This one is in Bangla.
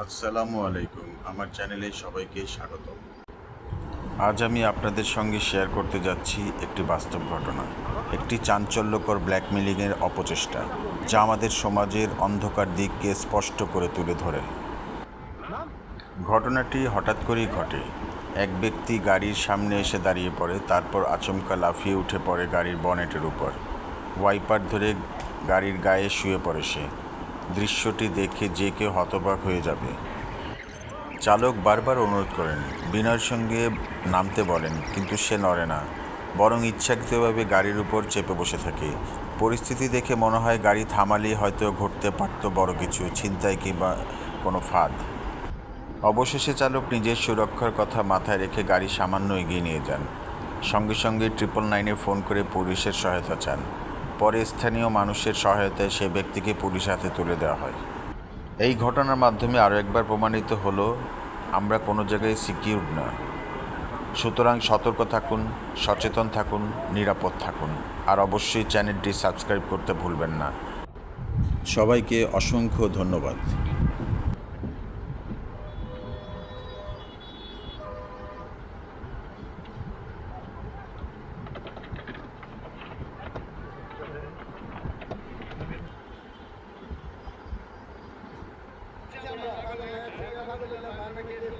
আসসালামু আলাইকুম, আমার চ্যানেলে সবাইকে স্বাগত। আজ আমি আপনাদের সঙ্গে শেয়ার করতে যাচ্ছি একটি বাস্তব ঘটনা, একটি চাঞ্চল্যকর ব্ল্যাকমেলিংয়ের অপচেষ্টা, যা আমাদের সমাজের অন্ধকার দিককে স্পষ্ট করে তুলে ধরে। ঘটনাটি হঠাৎ করেই ঘটে। এক ব্যক্তি গাড়ির সামনে এসে দাঁড়িয়ে পড়ে, তারপর আচমকা লাফিয়ে উঠে পড়ে গাড়ির বনেটের উপর। ওয়াইপার ধরে গাড়ির গায়ে শুয়ে পড়ে সে। দৃশ্যটি দেখে যে কেউ হতবাক হয়ে যাবে। চালক বারবার অনুরোধ করেন, বিনয়ের সঙ্গে নামতে বলেন, কিন্তু সে নড়ে না। বরং ইচ্ছাকৃতভাবে গাড়ির উপর চেপে বসে থাকে। পরিস্থিতি দেখে মনে হয় গাড়ি থামালেই হয়তো ঘটতে পারত বড় কিছু ছিনতাই কিংবা কোনো ফাঁদ। অবশেষে চালক নিজের সুরক্ষার কথা মাথায় রেখে গাড়ি সামান্য এগিয়ে নিয়ে যান। সঙ্গে সঙ্গে ট্রিপল নাইনে ফোন করে পুলিশের সহায়তা চান। পরে স্থানীয় মানুষের সহায়তায় সে ব্যক্তিকে পুলিশ হাতে তুলে দেওয়া হয়। এই ঘটনার মাধ্যমে আরও একবার প্রমাণিত হলো, আমরা কোনো জায়গায় সিকিউর না। সুতরাং সতর্ক থাকুন, সচেতন থাকুন, নিরাপদ থাকুন। আর অবশ্যই চ্যানেলটি সাবস্ক্রাইব করতে ভুলবেন না। সবাইকে অসংখ্য ধন্যবাদ। থেকে